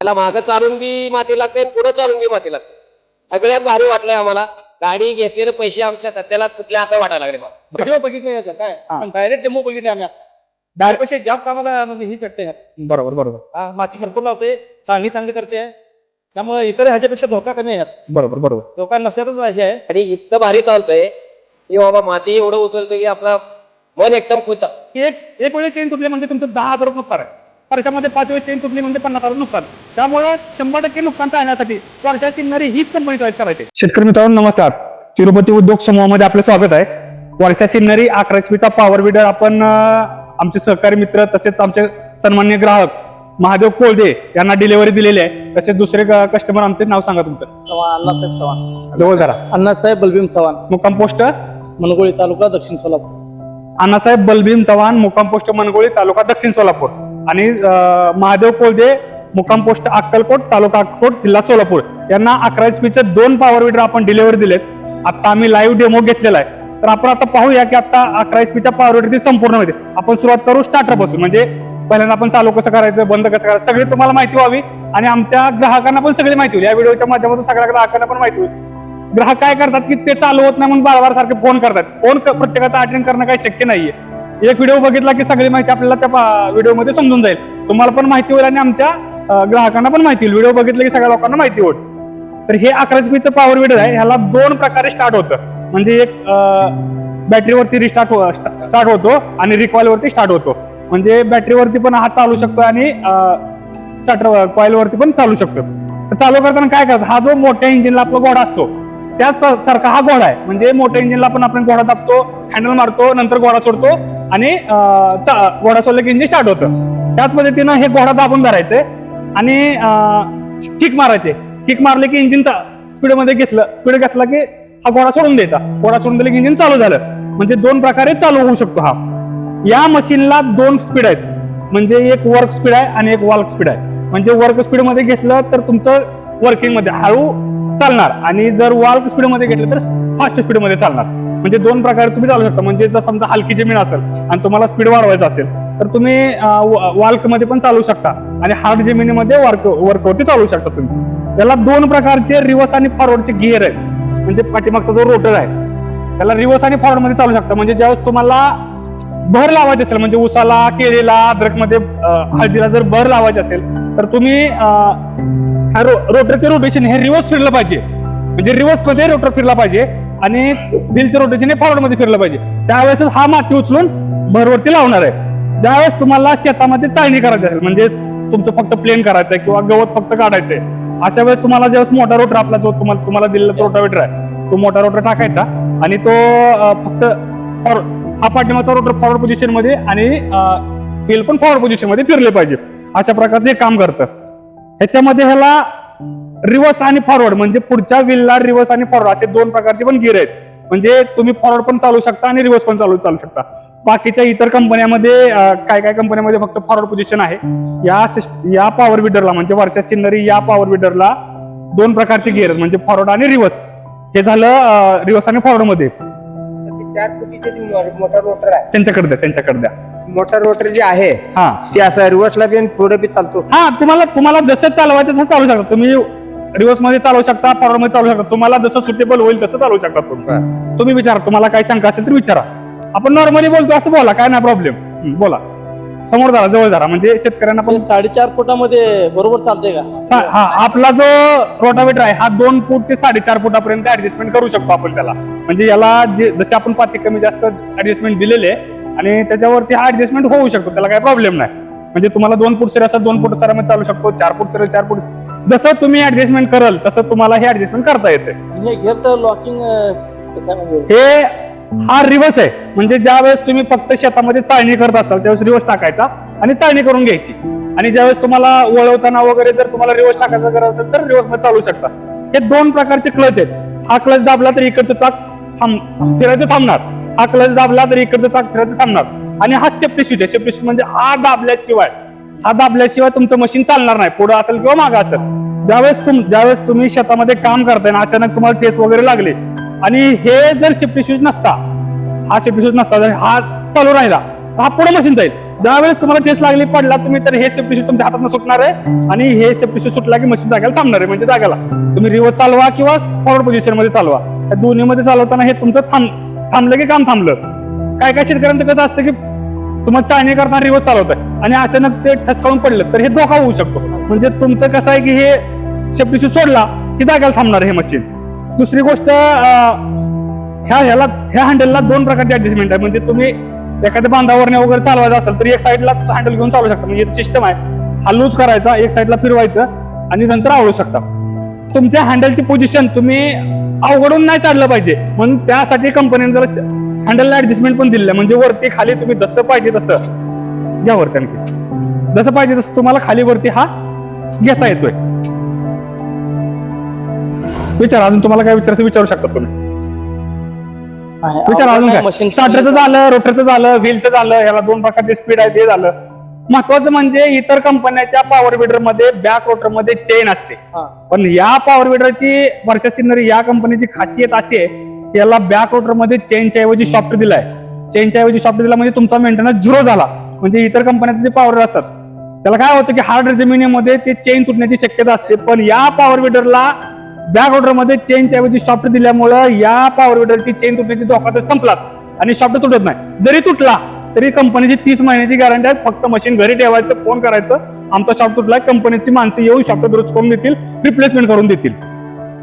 त्याला मागं चालून बी माती लागते पुढे चालून बी माती लागते. सगळ्यात भारी वाटलंय आम्हाला. गाडी घेतलेले पैसे आमच्या सध्याला कुठले असं वाटायला लागले मला व्हिडिओ बघितले याचा काय? हा. पण डायरेक्ट डेमो बघितले आम्ही. डायरेक्ट पैसे जास्त कामाला म्हणजे ही करते बरोबर बरोबर. हा, माती भरपूर लावते चांगली चांगली करते त्यामुळे इतर ह्याच्यापेक्षा धोका कमी आहे यात. बरोबर बरोबर. धोका नसल्यातच हे आहे. आणि इतकं भारी चालतंय की बाबा माती एवढं उचलतोय की आपला मन एकदम. की एक एक वेळेस चेन तुटली म्हणजे तुमचं दहा हजार रुपये नुकसान आहे. वर्षामध्ये पाच वेळेस चेन तुटली म्हणजे पन्नास हजार नुकसान. त्यामुळे शंभर टक्के नुकसान टाळण्यासाठी वर्षा सिनरी हीच कंपनी चॉईस करायची. शेतकरी मित्रांनो नमस्कार. तिरुपती उद्योग समूहामध्ये आपलं स्वागत आहे. वर्षा सिनरी अकरा पॉवर बिडर आपण आमचे सहकारी मित्र तसेच आमचे सन्मान्य ग्राहक महादेव कोळदे यांना डिलिव्हरी दिलेली आहे. तसेच दुसरे कस्टमर आमचे नाव सांगा तुमचं. चव्हाण अण्णासाहेब चव्हाण. जवळ जरा अण्णासाहेब बलभीम चव्हाण. मुक्काम पोस्ट? मनगोळी तालुका दक्षिण सोलापूर. अण्णासाहेब बलभीम चव्हाण मुक्काम पोस्ट मनगोळी तालुका दक्षिण सोलापूर. आणि महादेव कोलदे मुक्काम पोस्ट अक्कलकोट तालुका अक्कलकोट जिल्हा सोलापूर. यांना अकरा एच पीचे दोन पॉवर विडर आपण डिलिव्हरी दिलेत. आता आम्ही लाईव्ह डेमो घेतलेला आहे. तर आपण आता पाहूया की आता अकरा एच पीच्या पॉवर विडरची संपूर्ण माहिती आपण सुरुवात करू स्टार्टरपासून. म्हणजे पहिल्यांदा आपण चालू कसं करायचं बंद कसं करायचं सगळी तुम्हाला माहिती व्हावी. आणि आमच्या ग्राहकांना पण सगळी माहिती होईल. या व्हिडिओच्या माध्यमातून सगळ्या ग्राहकांना पण माहिती होईल. ग्राहक काय करतात की ते चालू होत नाही म्हणून बार सारखे फोन करतात. फोन क- प्रत्येकाचा अटेंड करणं काही शक्य नाहीये. एक व्हिडिओ बघितला की सगळी माहिती आपल्याला त्या व्हिडिओमध्ये समजून जाईल. तुम्हाला पण माहिती होईल आणि आमच्या ग्राहकांना पण माहिती होईल. व्हिडिओ बघितलं की सगळ्या लोकांना माहिती होईल. तर हे अकरा जीबीचं पॉवर विडर आहे. ह्याला दोन प्रकारे स्टार्ट होतं. म्हणजे एक बॅटरीवरती रिस्टार्ट स्टार्ट होतो आणि रिकॉइल वरती स्टार्ट होतो. म्हणजे बॅटरीवरती पण हा चालू शकतो आणि स्टार्टर कॉइल वरती पण चालू शकतो तर चालू करताना काय करायचं? हा जो मोठ्या इंजिनला आपला घोडा असतो त्याच सारखा हा घोडा आहे. म्हणजे मोठ्या इंजिनला पण आपण घोडा दाबतो हँडल मारतो नंतर घोडा सोडतो. आणि चा- घोडा सोडलं की इंजिन स्टार्ट होतं. त्याच पद्धतीनं हे घोडा दाबून धरायचे आणि किक मारायचे. किक मारले की इंजिनचा स्पीडमध्ये घेतलं. स्पीड घेतला की हा घोडा सोडून द्यायचा. घोडा सोडून दिला की इंजिन चालू झालं. म्हणजे दोन प्रकारे चालू होऊ शकतो हा. या मशीनला दोन स्पीड आहेत. म्हणजे एक वर्क स्पीड आहे आणि एक वॉल्क स्पीड आहे. म्हणजे वर्क स्पीडमध्ये घेतलं तर तुमचं वर्किंगमध्ये हळू चालणार. आणि जर वॉल्क स्पीडमध्ये घेतलं तर फास्ट स्पीडमध्ये चालणार. म्हणजे दोन प्रकारे तुम्ही चालू शकता. म्हणजे जर समजा हलकी जमीन असेल आणि तुम्हाला स्पीड वाढवायचं असेल तर तुम्ही वाल्कमध्ये पण चालू शकता आणि हार्ड जमिनीमध्ये वर्क वर्कवरती चालू शकता तुम्ही. याला दोन प्रकारचे रिव्हर्स आणि फॉरवर्डचे गिअर आहेत. म्हणजे पाठीमागचा जो रोटर आहे त्याला रिव्हर्स आणि फॉरवर्डमध्ये चालू शकता. म्हणजे ज्यावेळेस तुम्हाला भर लावायची असेल म्हणजे उसाला केळीला अद्रकमध्ये हळदीला जर भर लावायची असेल तर तुम्ही रोटरचे रोटेशन हे रिव्हर्स फिरलं पाहिजे. म्हणजे रिव्हर्समध्ये रोटर फिरला पाहिजे. आणि दिलच्या रोटेशन हे फॉरवर्डमध्ये फिरलं पाहिजे. त्यावेळेस हा माती उचलून भरवरती लावणार आहे. ज्यावेळेस तुम्हाला शेतामध्ये चाळणी करायची असेल म्हणजे तुमचं फक्त प्लेन करायचं आहे किंवा गवत फक्त काढायचंय अशा वेळेस तुम्हाला ज्यावेळेस मोठा रोटर आपला जो तुम्हाला तुम्हाला दिलेला रोटावेटर आहे तो मोठा रोटर टाकायचा आणि तो फक्त फॉर हा पाठिंबाचा रोटर फॉरवर्ड पोझिशनमध्ये आणि व्हील पण फॉरवर्ड पोझिशनमध्ये फिरले पाहिजे. अशा प्रकारचं हे काम करतं. ह्याच्यामध्ये ह्याला रिव्हर्स आणि फॉरवर्ड म्हणजे पुढच्या व्हीलला रिव्हर्स आणि फॉरवर्ड असे दोन प्रकारचे पण गिअर आहेत. म्हणजे तुम्ही फॉरवर्ड पण चालू शकता आणि रिव्हर्स पण चालू चालू शकता. बाकीच्या इतर कंपन्यामध्ये काय काय कंपन्यामध्ये फक्त फॉरवर्ड पोझिशन आहे या या पॉवर बिडरला म्हणजे वरच्या सिनरी या पॉवर बिडरला दोन प्रकारचे गिअर आहेत म्हणजे फॉरवर्ड आणि रिव्हर्स हे झालं रिव्हर्स आणि फॉरवर्डमध्ये. मोटर रोटर आहे. त्यांच्याकडे द्या त्यांच्याकडे द्या. मोटर रोटर जे आहे हा. ते असं रिव्हर्सला पुढे चालतो. हा तुम्हाला तुम्हाला जसं चालवायचं तसं चालू शकता. तुम्ही रिव्हर्समध्ये चालू शकता फॉरवर्डमध्ये चालू शकता. तुम्हाला जसं सुटेबल होईल तसं चालू शकता तुम्ही. तुम्ही विचारा तुम्हाला काय शंका असेल तर विचारा. आपण नॉर्मली बोलतो असं बोला काय नाही प्रॉब्लेम बोला. समोर धरा जवळ धरा म्हणजे शेतकऱ्यांना पण हे साडेचार फुटामध्ये बरोबर चालते का? हा आपला जो रोटावेटर आहे हा दोन फूट ते साडेचार फुटापर्यंत ऍडजस्टमेंट करू शकतो आपण त्याला. म्हणजे याला जे जसे आपण पाती कमी जास्त ऍडजस्टमेंट दिलेले आहे आणि त्याच्यावरती हा ऍडजस्टमेंट होऊ शकतो त्याला काही प्रॉब्लेम नाही. म्हणजे तुम्हाला दोन फूट सर असं दोन फूट सरामध्ये चालू शकतो चार फूट सर चार फूट. जसं तुम्ही ऍडजस्टमेंट कराल तसं तुम्हाला हे ऍडजस्टमेंट करता येते. हे लॉकिंग आहे म्हणजे? हे हा रिव्हर्स आहे. म्हणजे ज्या वेळेस तुम्ही फक्त शेतामध्ये चाळणी करत असाल त्यावेळेस रिव्हर्स टाकायचा आणि चाळणी करून घ्यायची. आणि ज्यावेळेस तुम्हाला वळवताना वगैरे जर तुम्हाला रिव्हर्स टाकायचं गरज असेल तर रिव्हर्समध्ये चालू शकता. हे दोन प्रकारचे क्लच आहेत. हा क्लच दाबला तर इकडचं चाक थांब फिरायचं थांबणार. हा क्लच दाबला तर इकडचं चाक फिरायचं थांबणार. आणि हा सेफ्टी स्विच आहे. सेफ्टी स्विच म्हणजे हा दाबल्याशिवाय हा दाबल्याशिवाय तुमचं मशीन चालणार नाही. पुढे असेल किंवा मागं असेल. ज्यावेळेस तुम ज्यावेळेस तुम्ही शेतामध्ये काम करताय ना अचानक तुम्हाला टेस्ट वगैरे लागले आणि हे जर सेफ्टी स्विच नसता हा सेफ्टी स्विच नसता जर हा चालू राहिला तर हा पुढे मशीन जाईल. ज्यावेळेस तुम्हाला टेस्ट लागली पडला तुम्ही तर हे सेफ्टी तुमच्या हातात सुटणार आहे आणि हे सेफ्टी सुटला की मशीन जागेला थांबणार आहे म्हणजे जागेला. तुम्ही रिवर्स चालवा किंवा फॉरवर्ड पोझिशनमध्ये चालवा. या दोन्ही मध्ये चालवताना हे तुमचं थांब थांबलं की काम थांबलं. काय काय शेतकऱ्यांचं कसं असतं की तुम्हाला चाळणी करताना रिवर्स चालवत आहे आणि अचानक ते ठसकाळून पडलं तर हे धोका होऊ शकतो. म्हणजे तुमचं कसं आहे की हे शेपटीशी सोडला की जागेला थांबणार हे मशीन दुसरी गोष्ट ह्या ह्याला ह्या हँडलला दोन प्रकारचे ऍडजस्टमेंट आहे. म्हणजे तुम्ही एखाद्या बांधावरने वगैरे चालवायचं असेल तर एक साईडला हँडल घेऊन चालू शकता. म्हणजे सिस्टम आहे. हा लूज करायचा एक साईडला फिरवायचं आणि नंतर आवडू शकता. तुमच्या हँडलची पोझिशन तुम्ही अवघडून नाही चाललं पाहिजे. म्हणून त्यासाठी कंपनीने जरा हँडलला ऍडजस्टमेंट पण दिलेलं म्हणजे वरती खाली तुम्ही जसं पाहिजे तसं घ्या वरती. आणखी जसं पाहिजे तसं तुम्हाला खाली वरती हा घेता येतोय. विचार अजून तुम्हाला काय विचारायचं विचारू शकता तुम्ही. विचार अजून काय. स्टार्टरचं झालं रोटरचं झालं व्हीलचं झालं याला दोन प्रकारचे स्पीड आहे ते झालं. महत्वाचं म्हणजे इतर कंपन्याच्या पॉवर विडरमध्ये बॅक रोटरमध्ये चेन असते. पण या पॉवर विडरची वर्षा सिनरी या कंपनीची खासियत अशी आहे याला बॅक रोटरमध्ये चेनच्या ऐवजी शॉफ्ट दिलाय. चेनच्या ऐवजी शॉफ्ट दिला म्हणजे तुमचा मेंटेनन्स झिरो झाला. म्हणजे इतर कंपन्याचे जे पॉवर असतात त्याला काय होतं की हार्ड जमिनीमध्ये ते चेन तुटण्याची शक्यता असते. पण या पॉवर विडरला बॅक ऑर्डरमध्ये चेनच्या ऐवजी सॉफ्ट दिल्यामुळं या पॉवर विडरची चेन तुटण्याची धोका तर संपलाच. आणि सॉफ्ट तुटत नाही. जरी तुटला तरी कंपनीची तीस महिन्याची गॅरंटी आहे. फक्त मशीन घरी ठेवायचं फोन करायचं आमचा शॉप तुटला कंपनीची माणसं येऊन शॉफ्ट दुरुस्त करून देतील रिप्लेसमेंट करून देतील.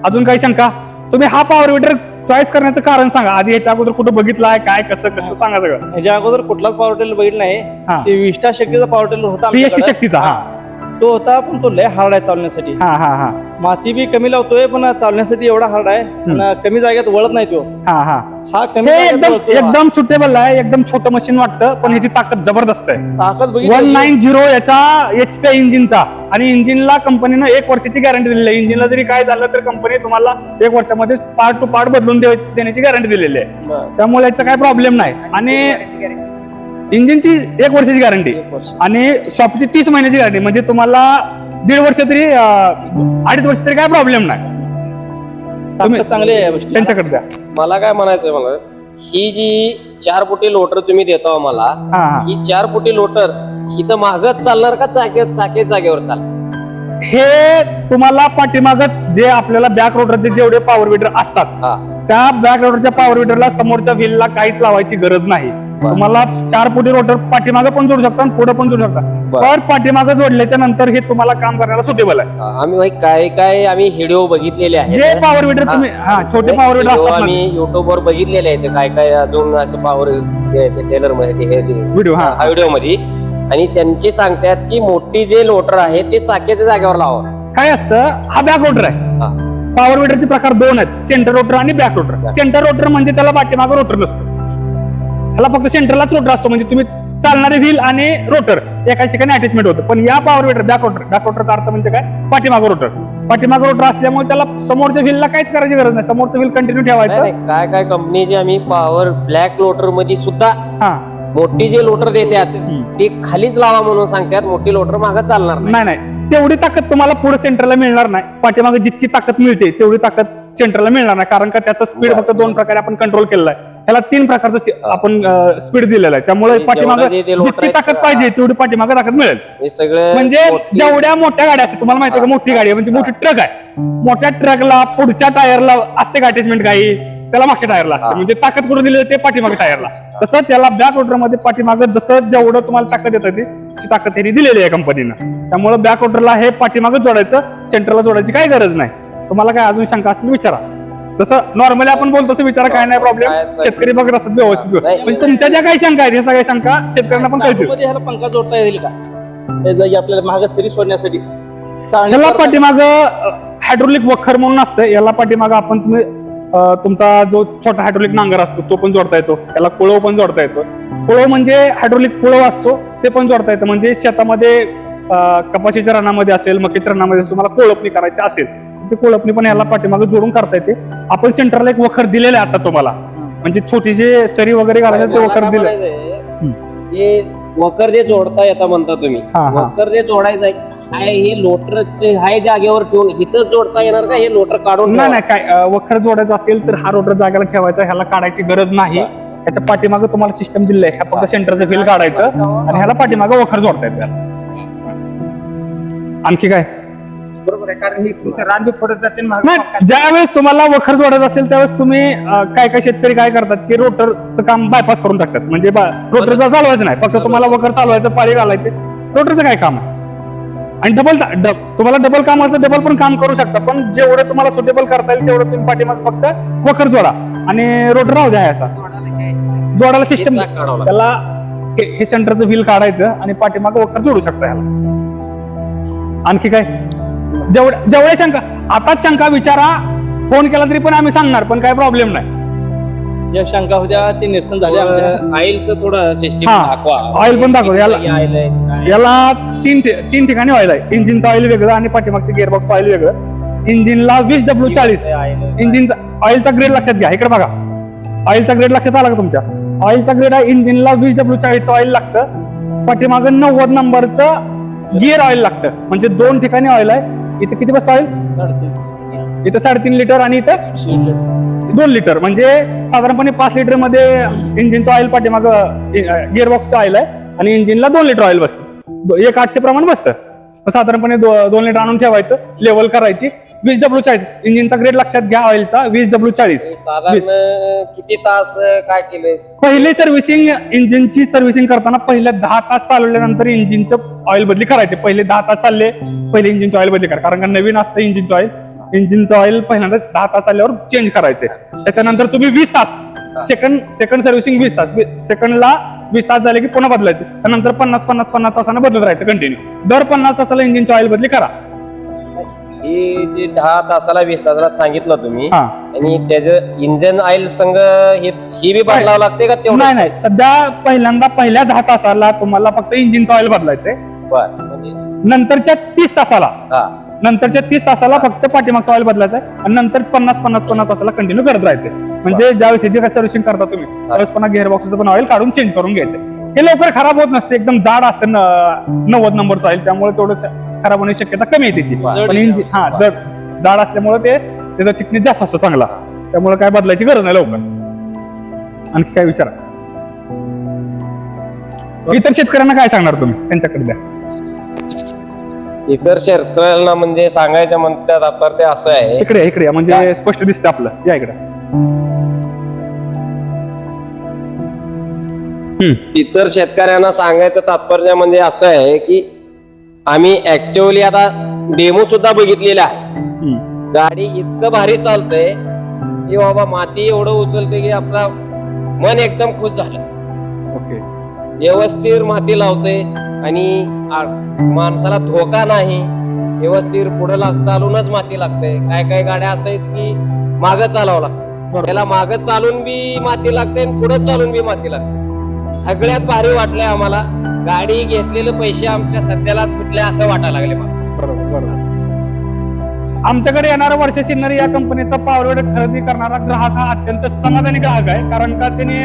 अजून काही शंका? तुम्ही हा पॉवर विडर चॉईस करण्याचं कारण सांगा आधी याच्या अगोदर कुठं बघितलं आहे काय कसं कसं सांगा सगळं ह्याच्या अगोदर कुठलाच पॉवर टेलर बघितलं हा. नाही ते विष्टा शक्तीचा पॉवर टेलर होता PST. शक्तीचा, हा. तो होता पण तो लय हार्ड आहे चालण्यासाठी. हा हा हा. माती बी कमी लावतोय पण चालण्यासाठी एवढा हार्ड आहे. आणि कमी जागेत वळत नाही तो. हा हा. हा कमी हे जागेत एकदम वळतोय. एकदम सुटेबल आहे एकदम छोटं मशीन वाटतं पण ह्याची ताकद जबरदस्त आहे. ताकद वन बघितली नाईन झिरो याचा एच पी इंजिनचा. आणि इंजिनला कंपनीनं एक वर्षाची गॅरंटी दिलेली आहे. इंजिनला जरी काय झालं तर कंपनी तुम्हाला एक वर्षामध्ये पार्ट टू पार्ट बदलून दे- देण्याची गॅरंटी दिलेली आहे. बरं. त्यामुळे याचा काय प्रॉब्लेम नाही. आणि इंजिनची एक वर्षाची गॅरंटी. एक वर्ष. आणि शॉपची तीस महिन्याची गॅरंटी. म्हणजे तुम्हाला दीड वर्ष तरी अं, अडीच वर्ष तरी काय प्रॉब्लेम नाही. तुम्ही- ताकद चांगली आहे या गोष्टी. त्यांच्याकडे द्या. मला काय म्हणायचंय मला ही जी चार फुटी लोटर तुम्ही देतो हा हा ही. चार फुटी लोटर ही तर मागच चालणार का चाके चाके जागेवर चाल? हे तुम्हाला पाठीमागच जे आपल्याला बॅक रोडरचे जेवढे पॉवर विडर असतात हा. त्या बॅक रोडरच्या पॉवर विडरला समोरच्या व्हीलला काहीच लावायची गरज नाही. तुम्हाला चार फुटी रोटर पाठीमागे पण जोडू शकता आणि पुढे पण जोडू शकता. बर. पण पाठीमागे जोडल्याच्या नंतर हे तुम्हाला काम करायला सुटेबल आहे. आम्ही भाई काय काय आम्ही व्हिडिओ बघितलेले आहेत. जे पॉवर विडर तुम्ही हा छोटे पॉवर विडर व्हिडिओ असतात आम्ही युट्यूब वर बघितलेले आहेत. काय काय अजून असं पॉवर टेलरमध्ये हे व्हिडिओ हा. हा व्हिडिओमध्ये. आणि त्यांचे सांगतात की मोठी जे लोटर आहे ते चाक्याच्या जागेवर लावा. काय असतं? हा बॅक रोटर आहे. हा. पॉवर विडरचे प्रकार दोन आहेत. सेंटर रोटर आणि बॅक रोटर सेंटर रोटर म्हणजे त्याला पाठीमागे रोटर नसतो. ह्याला फक्त सेंटरलाच रोटर असतो. म्हणजे तुम्ही चालणारे व्हील आणि रोटर एकाच ठिकाणी अटॅचमेंट होतं. पण या power weeder back rotor back रोटरचा अर्थ म्हणजे काय? पाठीमागे रोटर पाठीमागे रोटर असल्यामुळे त्याला समोरच्या व्हीलला काहीच करायची गरज नाही. समोरचं व्हील कंटिन्यू ठेवायचं. काय काय कंपनीचे आम्ही पॉवर ब्लॅक लोटरमध्ये सुद्धा हा. मोठी जे लोटर देतात ते खालीच लावा म्हणून सांगतात मोठी लोटर मागे चालणार नाही. नाही नाही. तेवढी ताकद तुम्हाला पुढे सेंटरला मिळणार नाही. पाठीमागे जितकी ताकद मिळते तेवढी ताकद सेंटरला मिळणार नाही कारण का त्याचा स्पीड फक्त दोन प्रकारे आपण कंट्रोल केलेला आहे. ह्याला तीन प्रकारचं आपण स्पीड दिलेलं आहे. त्यामुळे पाठीमागे जितकी ताकद पाहिजे तेवढी पाठीमागे ताकद मिळेल. हे सगळं म्हणजे जेवढ्या मोठ्या गाड्या असतात तुम्हाला माहिती आहे का मोठी गाडी आहे म्हणजे मोठी ट्रक आहे. मोठ्या ट्रकला पुढच्या टायरला असते का अटॅचमेंट काही? त्याला मागच्या टायरला असते. हा. म्हणजे ताकद कुठे दिली ते पाठीमागे टायरला तसंच याला बॅकमध्ये पाठीमागे जसं जेवढं तुम्हाला ताकद येतं ती ताकद त्यांनी दिलेली आहे कंपनीनं त्यामुळे बॅक रोटरला हे पाठीमागे जोडायचं सेंटरला जोडायची काही गरज नाही. तुम्हाला काय अजून शंका असेल विचारा. तसं नॉर्मली आपण बोलतो तसं विचारा काय नाही प्रॉब्लेम शेतकरी बघत असतात व्यवस्थित. म्हणजे तुमच्या ज्या काही शंका आहेत हे सगळ्या शंका शेतकऱ्यांना पण कळतील. पंखा जोडता येईल का? जागी आपल्याला महाग सरी सोडण्यासाठी. याला पाठीमाग हायड्रोलिक वखर म्हणून असतं. याला पाठीमाग आपण तुम्ही तुमचा जो छोटा हायड्रोलिक नांगर असतो तो पण जोडता येतो. त्याला कुळव पण जोडता येतो. कुळव म्हणजे हायड्रोलिक कुळव असतो ते पण जोडता येतं. म्हणजे शेतामध्ये कपाशीच्या रानामध्ये असेल मकीच्या रानामध्ये असेल, तुम्हाला कोळपणी करायची असेल. ते कोळपणी पण याला पाठीमागे जोडून करता येते आपण सेंटरला एक वखर दिलेलं आहे आता तुम्हाला. म्हणजे छोटी जे सरी वगैरे घालायचं ते वखर दिलं. वकर जे जोडता येतं म्हणता तुम्ही. वकर जे जोडायचं आहे हे लोटरचे हाय जागेवर ठेवून इथं जोडता येणार का? हे लोटर काढून नाही काय वखर जोडायचं असेल तर हा रोटर जागेला ठेवायचा ह्याला काढायची गरज नाही. ह्याच्या पाठीमागं तुम्हाला सिस्टम दिलंय. ह्या फक्त सेंटरचं फिल काढायचं आणि ह्याला पाठीमागं वखर जोडता येत आणखी काय? बरोबर आहे कारण ही रान बी पडत जाते आणि मागं नाही मका- ज्यावेळेस तुम्हाला वखर जोडायचं असेल त्यावेळेस तुम्ही अं, काय काय शेतकरी काय करतात की रोटरचं काम बायपास करून टाकतात. म्हणजे रोटरचं चालवायचं नाही फक्त तुम्हाला वखर चालवायचं पाळी घालायचे. रोटरचं काय काम आहे? आणि डबल तुम्हाला डबल कामाचं डबल पण काम करू शकता पण जेवढं तुम्हाला सुटेबल करता येईल तेवढं तुम्ही पाठीमाग फक्त वखर जोडा. आणि रोटर राहू द्या असा जोडायला काय? जोडायला सिस्टम चाक काढावं लागतं. त्याला हे- हे सेंटरचं व्हील काढायचं आणि पाठीमाग वखर जोडू शकता ह्याला. आणखी काय? जेवढ्या जेवढ्या शंका आताच शंका विचारा फोन केला तरी पण आम्ही सांगणार पण काय प्रॉब्लेम नाही. ज्या शंका होत्या ते निरसन झाले आमच्या. आईलचं थोडं सिस्टीम हा. दाखवा. Oil पण दाखव. याला- आईल आहे काय? याला तीन ठि- तीन ठिकाणी ऑइल आहे. इंजिनचं ऑइल वेगळं आणि पाठीमागचं गिअरबॉक्स ऑइल वेगळं. इंजिनला वीस डब्ल्यू चाळीस. इंजिनचा ऑइलचा ग्रेड लक्षात घ्या. इकडे बघा. ऑइलचा ग्रेड लक्षात आला का तुमच्या? ऑइलचा ग्रेड आहे इंजिनला वीस डब्ल्यू चाळीसचं ऑइल लागतं. पाठीमागं नव्वद नंबरचं गिअर ऑइल लागतं. म्हणजे दोन ठिकाणी ऑइल आहे. इथे किती बसतं साडेतीन. इथं साडेतीन लिटर आणि इथं दोन लिटर. म्हणजे साधारणपणे पाच लिटरमध्ये इंजिनचं ऑइल पाठीमाग गिअरबॉक्सचं ऑइल आहे आणि इंजिनला दोन लिटर ऑइल बसतं. एक आठशे प्रमाण बसतं. साधारणपणे दो- दोन लिटर आणून ठेवायचं लेवल करायची. वीस डब्ल्यू चाळीस. इंजिनचा ग्रेड लक्षात घ्या ऑइलचा वीस डब्ल्यू चाळीस. साधारण किती तास काय केलंय? पहिली सर्व्हिसिंग इंजिनची सर्व्हिसिंग करताना पहिल्या दहा तास चालवल्यानंतर इंजिनचं ऑइल बदली करायचे. पहिले दहा तास चालले पहिले इंजिनचं ऑइल बदली करा. कारण का नवीन असतं इंजिनचं ऑइल इंजिनचं ऑइल पहिल्यांदा दहा तास चालल्यावर चेंज करायचे. त्याच्यानंतर तुम्ही वीस तास सेकंड सेकंड सर्व्हिसिंग वीस तास. सेकंडला वीस तास झाले की पुन्हा बदलायचे. त्यानंतर पन्नास पन्नास पन्नास तासानं बदलत राहायचं कंटिन्यू दर पन्नास तासाला इंजिनचं ऑइल बदली करा. ही दहा तासाला वीस तासाला सांगितलं तुम्ही हा. आणि त्याचं इंजन ऑइल संघ हे ही बी बदलावं लागते का तेवढं? नाही नाही. सध्या पहिल्यांदा पहिल्या दहा तासाला तुम्हाला फक्त इंजिनचं ऑइल बदलायचंय. बर म्हणजे? नंतरच्या तीस तासाला. हा. नंतरच्या तीस तासाला फक्त पाठीमागचा ऑइल बदलायचा आहे आणि नंतर पन्नास पन्नास पन्नास तासाला कंटिन्यू करत राहायचे म्हणजे ज्यावेळेस जे काय सर्व्हिसिंग करता तुम्ही त्यावेळेस पुन्हा गिअरबॉक्सचं पण ऑइल काढून चेंज करून घ्यायचं हे लवकर खराब होत नसते एकदम जाड असते न- नव्वद नंबरचं ऑइल त्यामुळे थोडं खराब होण्याची शक्यता कमी आहे त्याची. पण इंजिन हा जर जाड असल्यामुळे ते त्याचा थिकनेस जास्त असतो चांगला. त्यामुळे काय बदलायची गरज नाही लवकर. आणखी काय विचारा? इतर शेतकऱ्यांना काय सांगणार तुम्ही? त्यांच्याकडे द्या. इतर शेतकऱ्यांना म्हणजे सांगायचं म्हणतात आपण ते असं आहे. इकडे इकडे म्हणजे स्पष्ट दिसतं आपलं. या इकडे. इतर शेतकऱ्यांना सांगायचं तात्पर्य म्हणजे असं आहे की आम्ही ऍक्च्युअली आता डेमो सुद्धा बघितलेला आहे. गाडी इतकं भारी चालतंय की बाबा माती एवढं उचलते की आपला मन एकदम खुश झालं. ओके व्यवस्थित माती लावते आणि आ- माणसाला धोका नाही. व्यवस्थित पुढे चालूनच माती लागते काय काय गाड्या असं आहेत की मागं चालावं लागतं. त्याला मागं चालून बी माती लागते आणि पुढे चालून बी माती लागते सगळ्यात भारी वाटलंय आम्हाला. गाडी घेतलेले पैसे आमच्या सध्याला फुटले असं वाटायला लागले मला. बरोबर बरोबर. आमच्याकडे येणारा वर्ष सिन्नरी या कंपनीचा पावरवेड खरेदी करणारा ग्राहक हा अत्यंत समाधानी ग्राहक आहे. कारण का त्याने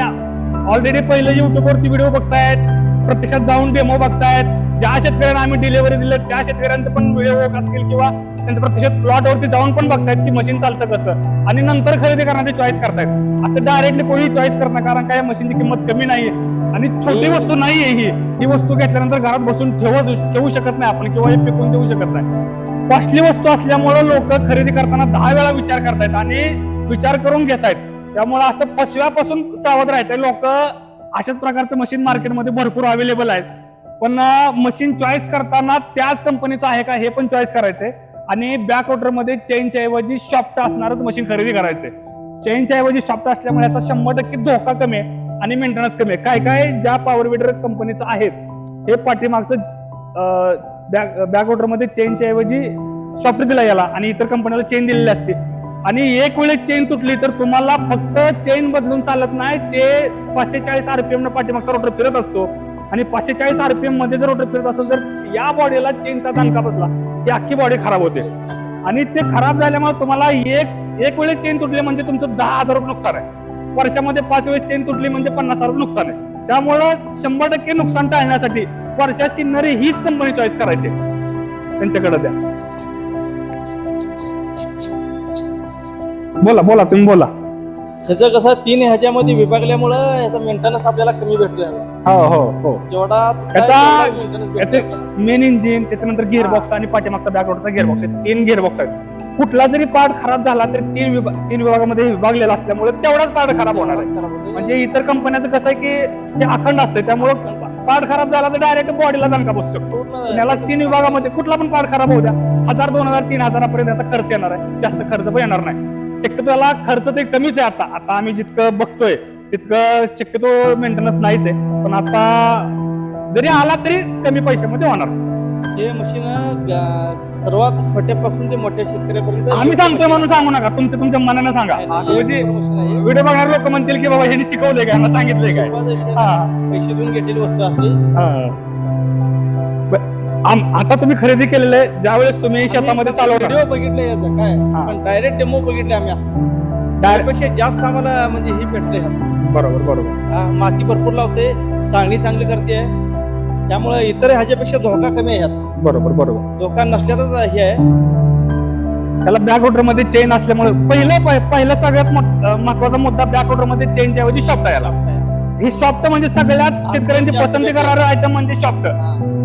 ऑलरेडी पहिले युट्यूबवरती व्हिडिओ बघतायत प्रत्यक्षात जाऊन डेमो बघतायत. ज्या शेतकऱ्यांना आम्ही डिलिव्हरी दिलं त्या शेतकऱ्यांचं पण व्हिडिओ असतील किंवा त्यांचं प्रत्यक्षात प्लॉटवरती जाऊन पण बघतायत की मशीन चालतं कसं. आणि नंतर खरेदी करण्याची चॉईस करतायत. असं डायरेक्टली कोणी चॉईस करत नाही कारण काय मशीनची किंमत कमी नाहीये. आणि छोटी वस्तू नाहीये ही. ही वस्तू घेतल्यानंतर घरात बसून ठेवू ठेवू शकत नाही आपण किंवा हे पिकून देऊ शकत नाही. कॉस्टली वस्तू असल्यामुळे लोक खरेदी करताना दहा वेळा विचार करतायत आणि विचार करून घेतायत. त्यामुळे असं फसव्यापासून सावध राहायचंय. लोक अशाच प्रकारचं मशीन मार्केटमध्ये भरपूर अवेलेबल आहेत. पण मशीन चॉईस करताना त्याच कंपनीचं आहे का हे पण चॉईस करायचंय. आणि बॅक ऑर्डरमध्ये चेनच्या ऐवजी शॉफ्ट असणारच मशीन खरेदी करायचंय. चेनच्या ऐवजी शॉफ्ट असल्यामुळे याचा शंभर टक्के धोका कमी आहे. आणि मेंटेनन्स कमी आहे. काय काय ज्या पॉवर विडर कंपनीचं आहेत हे पाठीमागचं बॅक ऑर्डरमध्ये चेनच्या ऐवजी सॉफ्ट दिला याला आणि इतर कंपनीला चेन दिलेली असते. आणि एक वेळेस चेन तुटली तर तुम्हाला फक्त चेन बदलून चालत नाही ते पाचशे चाळीस आरपीएम न पाठीमागचा रोटर फिरत असतो. आणि पाचशे चाळीस आरपीएममध्ये जर रोटर फिरत असेल तर या बॉडीला चेनचा दणका बसला. की अख्खी बॉडी खराब होते. आणि ते खराब झाल्यामुळे तुम्हाला एक एक वेळेस चेन तुटली म्हणजे तुमचं दहा हजार रुपये नुकसान आहे. वर्षामध्ये पाच वेळेस चेन तुटली म्हणजे पन्नास हजार नुकसान आहे. त्यामुळं शंभर टक्के नुकसान टाळण्यासाठी वर्षात सिन्नरी हीच कंपनी चॉईस करायची. त्यांच्याकडे द्या. बोला बोला तुम्ही बोला. ह्याचं कसं तीन ह्याच्यामध्ये विभागल्यामुळं ह्याचा मेंटेनन्स आपल्याला कमी भेटतो ह्याला. हो हो हो. जेवढा याचे. मेन इंजिन त्याच्यानंतर गिअरबॉक्स आणि पाठीमागचा बॅकवर्डचा गिअरबॉक्स आहे. तीन गिअरबॉक्स आहेत. कुठला जरी पार्ट खराब झाला तरी तीन विभाग तीन विभागामध्ये विभागलेला असल्यामुळे तेवढाच पार्ट खराब होणार आहे. म्हणजे इतर कंपन्याचं कसं आहे की ते अखंड असते त्यामुळं पार्ट खराब झाला तर डायरेक्ट बॉडीला दणका बसू शकतो. पूर्ण याला तीन विभागामध्ये कुठला पण पार्ट खराब होऊ द्या हजार दोन हजार तीन हजारापर्यंत याचा खर्च येणार आहे. जास्त खर्च पण येणार नाही. शक्यतो त्याला खर्च ते कमीच आहे आता. आता आम्ही जितकं बघतोय तितकं शक्यतो मेंटेनन्स नाहीच आहे. पण आता जरी आला तरी कमी पैशामध्ये होणार. हे मशीन सर्वात छोट्यापासून ते मोठ्या शेतकऱ्यापर्यंत आम्ही सांगतोय म्हणून सांगू नका. तुमच्या तुमच्या मनानं सांगा. व्हिडिओ बघणार लोक म्हणतील की बाबा ह्यांनी शिकवलंय काय? सांगितलंय काय? पैसे देऊन घेतलेली वस्तू असते. आता तुम्ही खरेदी केलेलं आहे ज्यावेळेस तुम्ही शेतामध्ये चालवणार व्हिडिओ बघितलं याचा काय? हा. पण डायरेक्ट डेमो बघितले आम्ही आता. डायरेक्ट त्यापेक्षा जास्त आम्हाला म्हणजे हे भेटले बरोबर बरोबर. माती भरपूर लावते चांगली चांगली करते. त्यामुळे इतर ह्याच्यापेक्षा धोका कमी आहे ह्यात बरोबर बरोबर. धोका नसल्यातच हे आहे. त्याला बॅक ऑर्डरमध्ये चेन असल्यामुळे पहिलं पहि- पहिलं सगळ्यात मोठ- अं, महत्त्वाचा मुद्दा बॅक ऑर्डरमध्ये चेनच्या ऐवजी शॉफ्ट आहे याला हे शॉफ्ट म्हणजे सगळ्यात शेतकऱ्यांची पसंती करणारं आयटम म्हणजे शॉफ्ट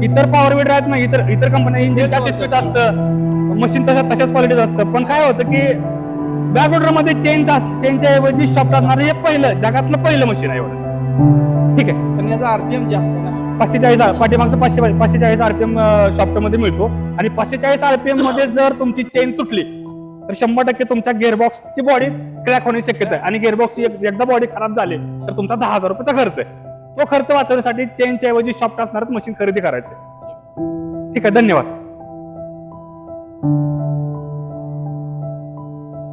इतर पॉवर विडर आहेत ना इतर इतर कंपन्या इंजिन त्याच असतं. मशीन तशा तशाच क्वालिटीच असतं. पण काय होतं की बॅक ऑर्डरमध्ये चेन चेनच्या ऐवजी शॉफ्ट असणार हे पहिलं जगातलं पहिलं मशीन आहे एवढंच. ठीक आहे. पण याचा आरपीएम जास्त आहे ना. पाचशे चाळीस पाठीमागचं पाचशे पाचशे चाळीस आरपीएम शॉफ्टमध्ये मिळतो. आणि पाचशे चाळीस आरपीएममध्ये जर तुमची चेन तुटली तर शंभर टक्के तुमच्या गिअरबॉक्सची बॉडी क्रॅक होण्याची शक्यता आहे. आणि गिअरबॉक्स एकदा बॉडी खराब झाली तर तुमचा दहा हजार रुपयाचा खर्च आहे. तो खर्च वाचवण्यासाठी चेनच्या ऐवजी शॉफ्ट असणारच मशीन खरेदी करायचे. ठीक आहे धन्यवाद.